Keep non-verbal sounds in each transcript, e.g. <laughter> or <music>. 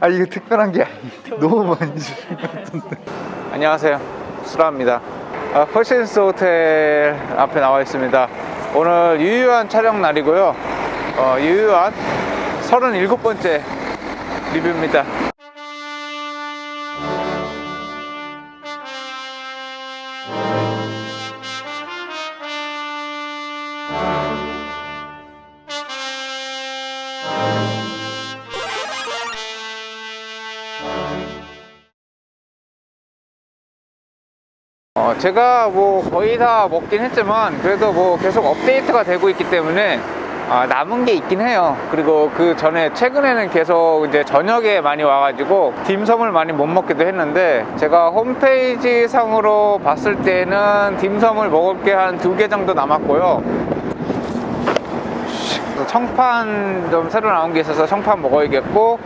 아 이거 특별한 게 아니 <laughs> 너무 많이 주신 것 같은데. 안녕하세요. 수라입니다. 아, 퍼시스 호텔 앞에 나와 있습니다. 오늘 유유한 촬영 날이고요. 어, 유유한 37번째 리뷰입니다 제가 뭐 거의 다 먹긴 했지만 그래도 뭐 계속 업데이트가 되고 있기 때문에 아, 남은 게 있긴 해요. 그리고 그 전에 최근에는 계속 이제 저녁에 많이 와가지고 딤섬을 많이 못 먹기도 했는데 제가 홈페이지 상으로 봤을 때는 딤섬을 먹을 게 한 두 개 정도 남았고요. 청판 좀 새로 나온 게 있어서 청판 먹어야겠고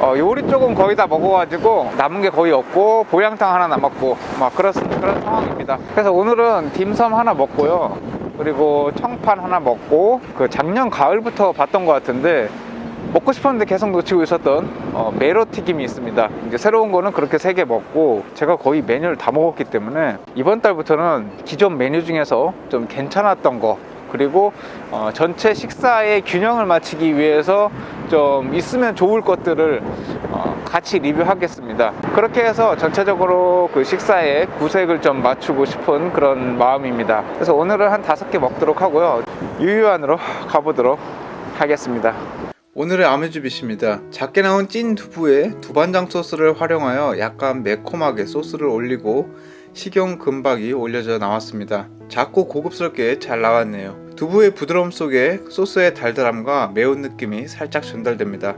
어, 요리 쪽은 거의 다 먹어가지고 남은 게 거의 없고 보양탕 하나 남았고 막 그런, 그런 상황입니다 그래서 오늘은 딤섬 하나 먹고요 그리고 청판 하나 먹고 그 작년 가을부터 봤던 것 같은데 먹고 싶었는데 계속 놓치고 있었던 어, 메로 튀김이 있습니다. 이제 새로운 거는 그렇게 세 개 먹고 제가 거의 메뉴를 다 먹었기 때문에 이번 달부터는 기존 메뉴 중에서 좀 괜찮았던 거 그리고 어, 전체 식사의 균형을 맞추기 위해서 좀 있으면 좋을 것들을 어, 같이 리뷰하겠습니다. 그렇게 해서 전체적으로 그 식사의 구색을 좀 맞추고 싶은 그런 마음입니다. 그래서 오늘은 한 다섯 개 먹도록 하고요. 유유한으로 가보도록 하겠습니다. 오늘의 아메주빗입니다. 작게 나온 찐 두부에 두반장 소스를 활용하여 약간 매콤하게 소스를 올리고 식용 금박이 올려져 나왔습니다. 작고 고급스럽게 잘 나왔네요. 두부의 부드러움 속에 소스의 달달함과 매운 느낌이 살짝 전달됩니다.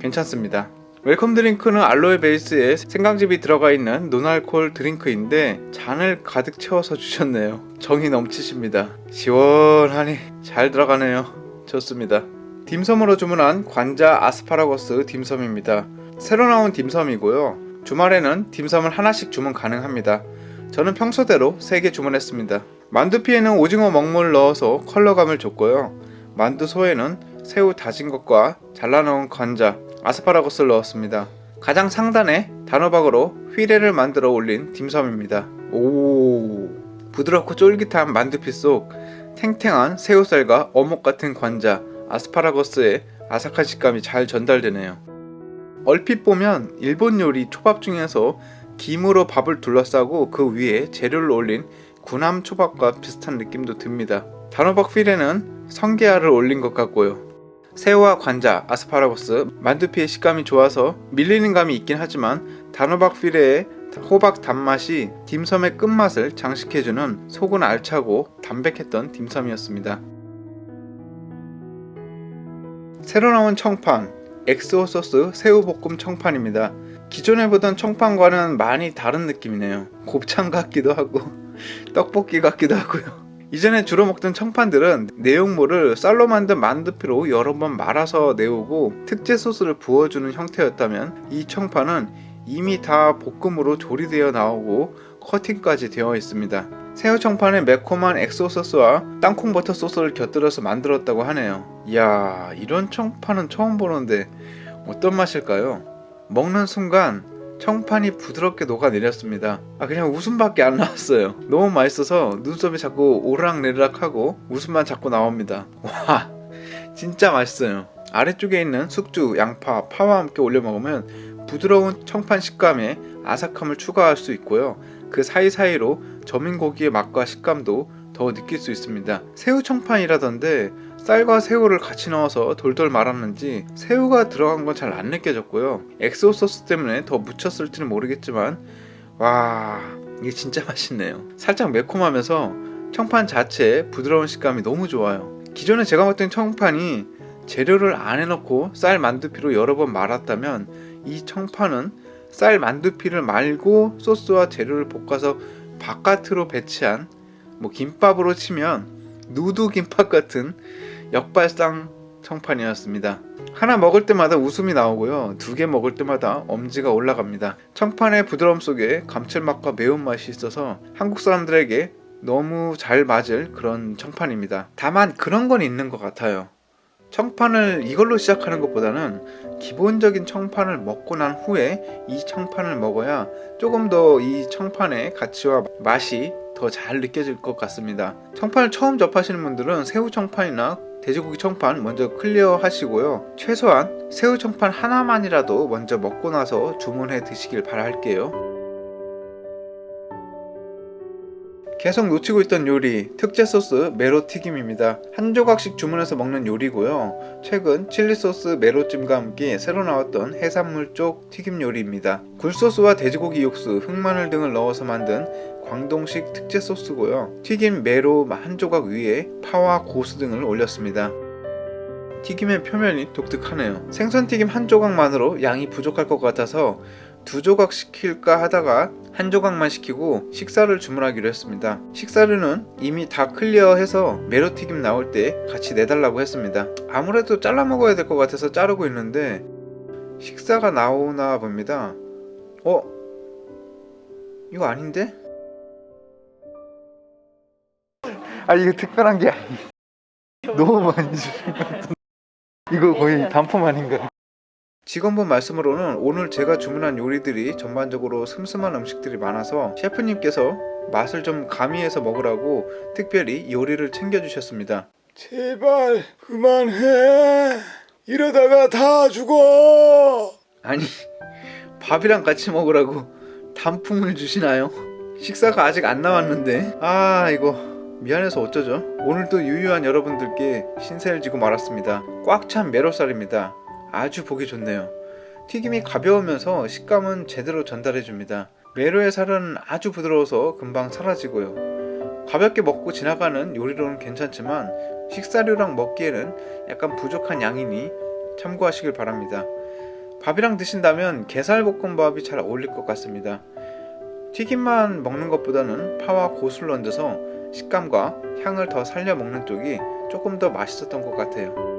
괜찮습니다. 웰컴 드링크는 알로에 베이스에 생강즙이 들어가 있는 노알콜 드링크인데 잔을 가득 채워서 주셨네요. 정이 넘치십니다. 시원하니 잘 들어가네요. 좋습니다. 딤섬으로 주문한 관자 아스파라거스 딤섬입니다. 새로 나온 딤섬이고요. 주말에는 딤섬을 하나씩 주문 가능합니다. 저는 평소대로 3개 주문했습니다. 만두피에는 오징어 먹물 넣어서 컬러감을 줬고요. 만두소에는 새우 다진 것과 잘라놓은 관자, 아스파라거스를 넣었습니다. 가장 상단에 단호박으로 휘레를 만들어 올린 딤섬입니다. 오, 부드럽고 쫄깃한 만두피 속 탱탱한 새우살과 어묵 같은 관자, 아스파라거스의 아삭한 식감이 잘 전달되네요. 얼핏 보면 일본 요리 초밥 중에서 김으로 밥을 둘러싸고 그 위에 재료를 올린 구남 초밥과 비슷한 느낌도 듭니다. 단호박 피레는 성게알을 올린 것 같고요. 새우와 관자, 아스파라거스, 만두피의 식감이 좋아서 밀리는 감이 있긴 하지만 단호박 피레의 호박 단맛이 딤섬의 끝맛을 장식해주는 속은 알차고 담백했던 딤섬이었습니다. 새로 나온 청판, 엑스오 소스 새우볶음 청판입니다. 기존에 보던 청판과는 많이 다른 느낌이네요. 곱창 같기도 하고 떡볶이 같기도 하고요. <laughs> 이전에 주로 먹던 청판들은 내용물을 쌀로 만든 만두피로 여러 번 말아서 내오고 특제 소스를 부어주는 형태였다면 이 청판은 이미 다 볶음으로 조리되어 나오고 커팅까지 되어 있습니다. 새우 청판에 매콤한 엑소 소스와 땅콩 버터 소스를 곁들여서 만들었다고 하네요. 이야, 이런 청판은 처음 보는데 어떤 맛일까요? 먹는 순간 청판이 부드럽게 녹아내렸습니다. 아 그냥 웃음밖에 안 나왔어요. 너무 맛있어서 눈썹이 자꾸 오르락내리락하고 웃음만 자꾸 나옵니다. 와 진짜 맛있어요. 아래쪽에 있는 숙주, 양파, 파와 함께 올려 먹으면 부드러운 청판 식감에 아삭함을 추가할 수 있고요. 그 사이사이로 저민 고기의 맛과 식감도 더 느낄 수 있습니다. 새우 청판이라던데 쌀과 새우를 같이 넣어서 돌돌 말았는지 새우가 들어간 건 잘 안 느껴졌고요. 엑소 소스 때문에 더 묻혔을지는 모르겠지만 와 이게 진짜 <laughs> 맛있네요. 살짝 매콤하면서 청판 자체의 부드러운 식감이 너무 좋아요. 기존에 제가 먹던 청판이 재료를 안 해놓고 쌀 만두피로 여러 번 말았다면 이 청판은 쌀 만두피를 말고 소스와 재료를 볶아서 바깥으로 배치한 뭐 김밥으로 치면 누드 김밥 같은 역발상 청판이었습니다. 하나 먹을 때마다 웃음이 나오고요. 두 개 먹을 때마다 엄지가 올라갑니다. 청판의 부드러움 속에 감칠맛과 매운맛이 있어서 한국 사람들에게 너무 잘 맞을 그런 청판입니다. 다만 그런 건 있는 것 같아요. 청판을 이걸로 시작하는 것보다는 기본적인 청판을 먹고 난 후에 이 청판을 먹어야 조금 더 이 청판의 가치와 맛이 더 잘 느껴질 것 같습니다. 청판을 처음 접하시는 분들은 새우 청판이나 돼지고기 청판 먼저 클리어 하시고요. 최소한 새우 청판 하나만이라도 먼저 먹고 나서 주문해 드시길 바랄게요. 계속 놓치고 있던 요리 특제 소스 메로 튀김입니다. 한 조각씩 주문해서 먹는 요리고요. 최근 칠리 소스 메로찜과 함께 새로 나왔던 해산물 쪽 튀김 요리입니다. 굴소스와 돼지고기 육수, 흑마늘 등을 넣어서 만든 광동식 특제 소스고요. 튀김 메로 한 조각 위에 파와 고수 등을 올렸습니다. 튀김의 표면이 독특하네요. 생선 튀김 한 조각만으로 양이 부족할 것 같아서 두 조각 시킬까 하다가 한 조각만 시키고 식사를 주문하기로 했습니다. 식사료는 이미 다 클리어해서 메로튀김 나올 때 같이 내달라고 했습니다. 아무래도 잘라 먹어야 될 것 같아서 자르고 있는데 식사가 나오나 봅니다. 어? 이거 아닌데? 아 이거 특별한 게 아니. 너무 많이 주신 것 같은데. 이거 거의 단품 아닌가요? 직원분 말씀으로는 오늘 제가 주문한 요리들이 전반적으로 슴슴한 음식들이 많아서 셰프님께서 맛을 좀 가미해서 먹으라고 특별히 요리를 챙겨주셨습니다. 제발 그만해. 이러다가 다 죽어. 아니 밥이랑 같이 먹으라고 단품을 주시나요? 식사가 아직 안 나왔는데 아 이거 미안해서 어쩌죠? 오늘도 유유한 여러분들께 신세를 지고 말았습니다. 꽉 찬 메로살입니다. 아주 보기 좋네요. 튀김이 가벼우면서 식감은 제대로 전달해 줍니다. 메로의 살은 아주 부드러워서 금방 사라지고요. 가볍게 먹고 지나가는 요리로는 괜찮지만 식사류랑 먹기에는 약간 부족한 양이니 참고하시길 바랍니다. 밥이랑 드신다면 게살볶음밥이 잘 어울릴 것 같습니다. 튀김만 먹는 것보다는 파와 고수를 얹어서 식감과 향을 더 살려 먹는 쪽이 조금 더 맛있었던 것 같아요.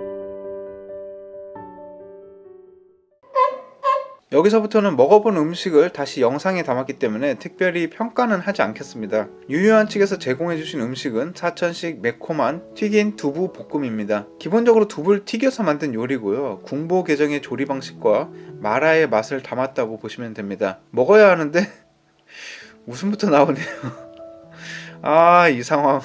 여기서부터는 먹어본 음식을 다시 영상에 담았기 때문에 특별히 평가는 하지 않겠습니다. 유유한 측에서 제공해주신 음식은 사천식 매콤한 튀긴 두부 볶음입니다. 기본적으로 두부를 튀겨서 만든 요리고요. 궁보 계정의 조리 방식과 마라의 맛을 담았다고 보시면 됩니다. 먹어야 하는데 <laughs> 웃음부터 나오네요. 아, 이 상황.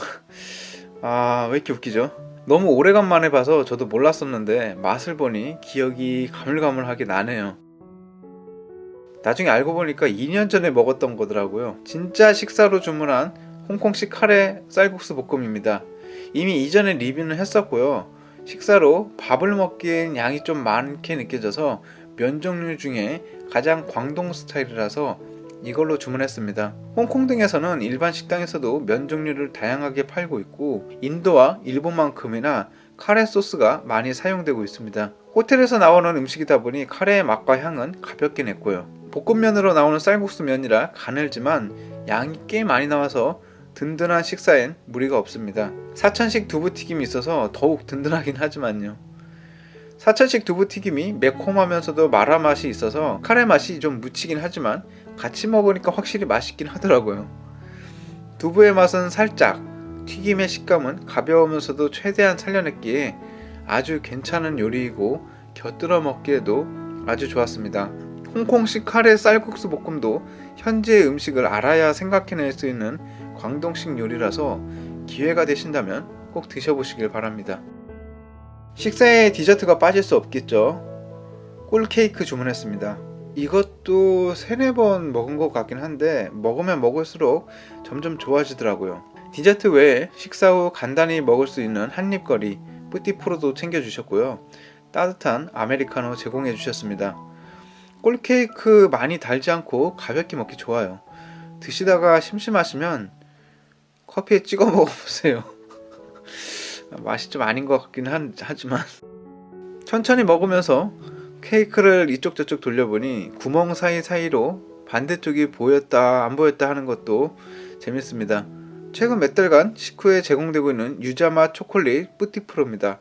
아, 왜 이렇게 웃기죠? 너무 오래간만에 봐서 저도 몰랐었는데 맛을 보니 기억이 가물가물하게 나네요. 나중에 알고 보니까 2년 전에 먹었던 거더라고요. 진짜 식사로 주문한 홍콩식 카레 쌀국수 볶음입니다. 이미 이전에 리뷰는 했었고요. 식사로 밥을 먹기엔 양이 좀 많게 느껴져서 면 종류 중에 가장 광동 스타일이라서 이걸로 주문했습니다. 홍콩 등에서는 일반 식당에서도 면 종류를 다양하게 팔고 있고 인도와 일본만큼이나 카레 소스가 많이 사용되고 있습니다. 호텔에서 나오는 음식이다 보니 카레의 맛과 향은 가볍게 냈고요. 볶음면으로 나오는 쌀국수 면이라 가늘지만 양이 꽤 많이 나와서 든든한 식사엔 무리가 없습니다. 사천식 두부튀김이 있어서 더욱 든든하긴 하지만요. 사천식 두부튀김이 매콤하면서도 마라 맛이 있어서 카레 맛이 좀 묻히긴 하지만 같이 먹으니까 확실히 맛있긴 하더라고요. 두부의 맛은 살짝, 튀김의 식감은 가벼우면서도 최대한 살려냈기에 아주 괜찮은 요리이고 곁들여 먹기에도 아주 좋았습니다. 홍콩식 카레 쌀국수 볶음도 현지의 음식을 알아야 생각해낼 수 있는 광동식 요리라서 기회가 되신다면 꼭 드셔보시길 바랍니다. 식사에 디저트가 빠질 수 없겠죠. 꿀 케이크 주문했습니다. 이것도 세네 번 먹은 것 같긴 한데 먹으면 먹을수록 점점 좋아지더라고요. 디저트 외에 식사 후 간단히 먹을 수 있는 한입거리 뿌띠프로도 챙겨주셨고요. 따뜻한 아메리카노 제공해 주셨습니다. 꿀케이크 많이 달지 않고 가볍게 먹기 좋아요. 드시다가 심심하시면 커피에 찍어 <laughs> 먹어보세요. 맛이 좀 아닌 것 같긴 한, 하지만 천천히 먹으면서 케이크를 이쪽 저쪽 돌려보니 구멍 사이 사이로 반대쪽이 보였다 안 보였다 하는 것도 재밌습니다. 최근 몇 달간 식후에 제공되고 있는 유자맛 초콜릿 뿌티프로입니다.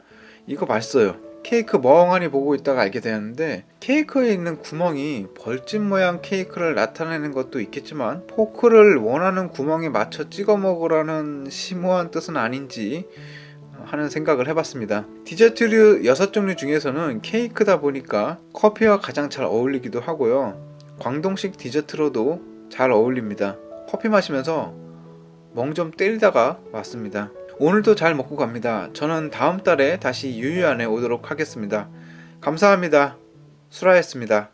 이거 맛있어요. 케이크 멍하니 보고 있다가 알게 되었는데 케이크에 있는 구멍이 벌집 모양 케이크를 나타내는 것도 있겠지만 포크를 원하는 구멍에 맞춰 찍어 먹으라는 심오한 뜻은 아닌지 하는 생각을 해봤습니다. 디저트류 6종류 중에서는 케이크다 보니까 커피와 가장 잘 어울리기도 하고요. 광동식 디저트로도 잘 어울립니다. 커피 마시면서 멍 좀 때리다가 왔습니다. 오늘도 잘 먹고 갑니다. 저는 다음 달에 다시 유유안에 오도록 하겠습니다. 감사합니다. 수라였습니다.